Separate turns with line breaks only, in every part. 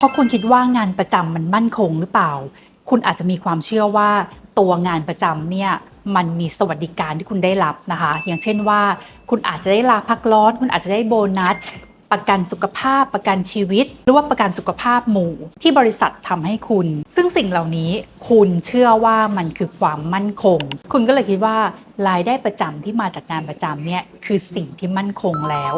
เพราะคุณคิดว่างานประจำมันมั่นคงหรือเปล่า คุณอาจจะมีความเชื่อว่าตัวงานประจำเนี่ยมันมีสวัสดิการที่คุณได้รับนะคะ อย่างเช่นว่า คุณอาจจะได้ลาพักร้อน คุณอาจจะได้โบนัส ประกันสุขภาพ ประกันชีวิต หรือว่าประกันสุขภาพหมู่ ที่บริษัททำให้คุณ ซึ่งสิ่งเหล่านี้คุณเชื่อว่ามันคือความมั่นคง คุณก็เลยคิดว่ารายได้ประจำที่มาจากงานประจำเนี่ยคือสิ่งที่มั่นคงแล้ว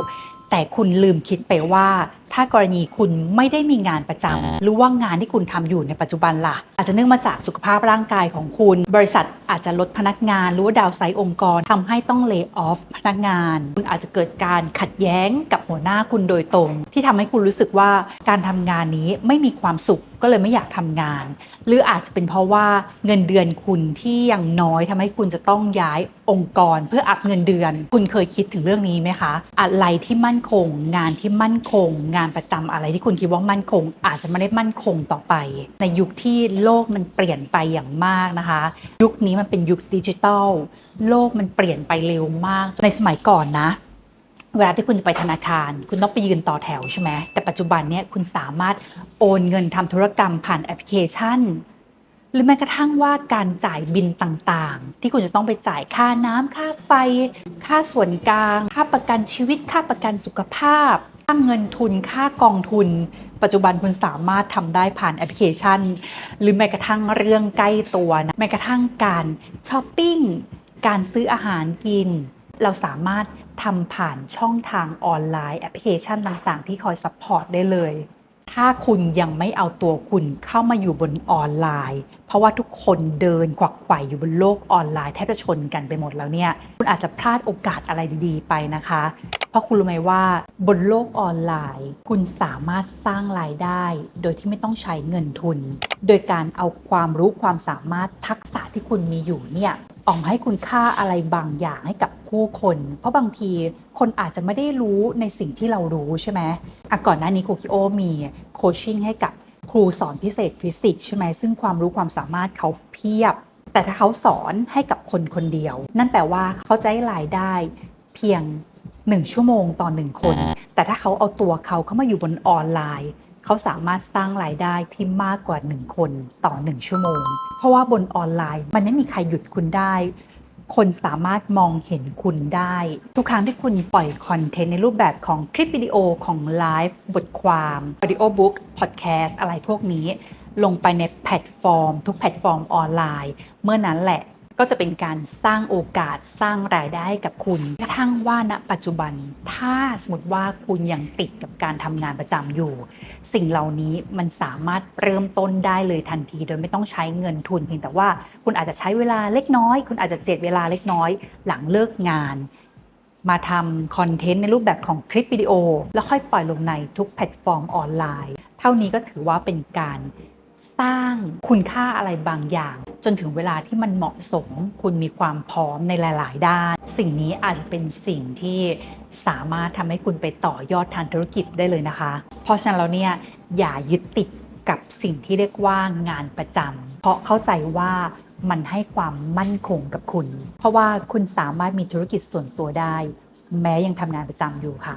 แต่คุณลืมคิดไปว่า ถ้ากรณีคุณไม่ได้มีงานประจำหรือว่างานที่คุณทำอยู่ในปัจจุบันล่ะ อาจจะเนื่องมาจากสุขภาพร่างกายของคุณ บริษัทอาจจะลดพนักงาน หรือว่าดาวไซต์องค์กรทำให้ต้องเลิกออฟพนักงาน คุณอาจจะเกิดการขัดแย้งกับหัวหน้าคุณโดยตรง ที่ทำให้คุณรู้สึกว่าการทำงานนี้ไม่มีความสุขก็เลยไม่อยากทำงาน หรืออาจจะเป็นเพราะว่าเงินเดือนคุณที่ยังน้อยทำให้คุณจะต้องย้ายองค์กร เพื่ออัพเงินเดือน คุณเคยคิดถึงเรื่องนี้ไหมคะ อะไรที่มั่นคง งานที่มั่นคง งานประจำอะไรที่คุณคิดว่ามั่นคง อาจจะไม่ได้มั่นคงต่อไป ในยุคที่โลกมันเปลี่ยนไปอย่างมากนะคะ ยุคนี้มันเป็นยุคดิจิทัลโลกมันเปลี่ยนไปเร็วมาก ในสมัยก่อนนะ เวลาที่คุณจะไปธนาคาร คุณต้องไปยืนต่อแถวใช่ไหมแต่ปัจจุบันเนี่ยคุณสามารถโอนเงินทำธุรกรรมผ่านแอปพลิเคชัน หรือแม้กระทั่งว่าการจ่ายบินต่างๆ ที่คุณจะต้องไปจ่ายค่าน้ำค่าไฟ ค่าส่วนกลาง ค่าประกันชีวิต ค่าประกันสุขภาพ ค่าเงินทุน ค่ากองทุน ปัจจุบันคุณสามารถทำได้ผ่านแอปพลิเคชัน หรือแม้กระทั่งเรื่องใกล้ตัวนะแม้กระทั่งการช้อปปิ้ง การซื้ออาหารกิน เราสามารถทำผ่านช่องทางออนไลน์แอปพลิเคชันต่างๆ ที่คอยซัพพอร์ตได้เลย ถ้าคุณยังไม่เอาตัวคุณเข้ามาอยู่บนออนไลน์ เพราะว่าทุกคนเดินกวักไขว่อยู่บนโลกออนไลน์แทบจะชนกันไปหมดแล้วเนี่ยคุณอาจจะพลาดโอกาสอะไรดีๆ ไปนะคะ เพราะคุณรู้ไหมว่าบนโลกออนไลน์ คุณสามารถสร้างรายได้ โดยที่ไม่ต้องใช้เงินทุน โดยการเอาความรู้ความสามารถทักษะที่คุณมีอยู่เนี่ย ออกมาให้คุณค่าอะไรบางอย่างให้กับผู้คน เพราะบางทีคนอาจจะไม่ได้รู้ในสิ่งที่เรารู้ใช่ไหมอะก่อนหน้านี้ครูคิโอมีโคชชิ่งให้กับครูสอนพิเศษฟิสิกส์ใช่ไหมซึ่งความรู้ความสามารถเขาเพียบ แต่ถ้าเขาสอนให้กับคนคนเดียว นั่นแปลว่าเขาจะได้รายได้เพียง 1 ชั่วโมงต่อ1คน แต่ถ้าเขาเอาตัวเขาเข้ามาอยู่บนออนไลน์ เขาสามารถสร้างรายได้ที่มากกว่า 1 คนต่อ 1 ชั่วโมง เพราะว่าบนออนไลน์ มันไม่มีใครหยุดคุณได้ คนสามารถมองเห็นคุณได้ ทุกครั้งที่คุณปล่อยคอนเทนต์ในรูปแบบของคลิปวิดีโอของไลฟ์บทความวิดีโอบุ๊กพอดแคสต์อะไรพวกนี้ ลงไปในแพลตฟอร์ม ทุกแพลตฟอร์มออนไลน์ เมื่อนั้นแหละ ก็จะเป็นการสร้างโอกาสสร้างรายได้ให้กับคุณกระทั่งว่าณปัจจุบัน ถ้าสมมติว่าคุณยังติดกับการทำงานประจำอยู่ สิ่งเหล่านี้มันสามารถเริ่มต้นได้เลยทันที โดยไม่ต้องใช้เงินทุนเพียงแต่ว่าคุณอาจจะใช้เวลาเล็กน้อย คุณอาจจะเจ็ดเวลาเล็กน้อย หลังเลิกงานมาทำคอนเทนต์ในรูปแบบของคลิปวิดีโอ แล้วค่อยปล่อยลงในทุกแพลตฟอร์มออนไลน์ เท่านี้ก็ถือว่าเป็นการสร้างคุณค่าอะไรบางอย่าง จนถึงเวลาที่มันเหมาะสม คุณมีความพร้อมในหลาย ๆ ด้าน สิ่งนี้อาจจะเป็นสิ่งที่สามารถทำให้คุณไปต่อยอดทางธุรกิจได้เลยนะคะ เพราะฉะนั้นแล้วเนี่ยอย่ายึดติดกับสิ่งที่เรียกว่างานประจำเพราะเข้าใจว่ามันให้ความมั่นคงกับคุณ เพราะว่าคุณสามารถมีธุรกิจส่วนตัวได้ แม้ยังทำงานประจำอยู่ค่ะ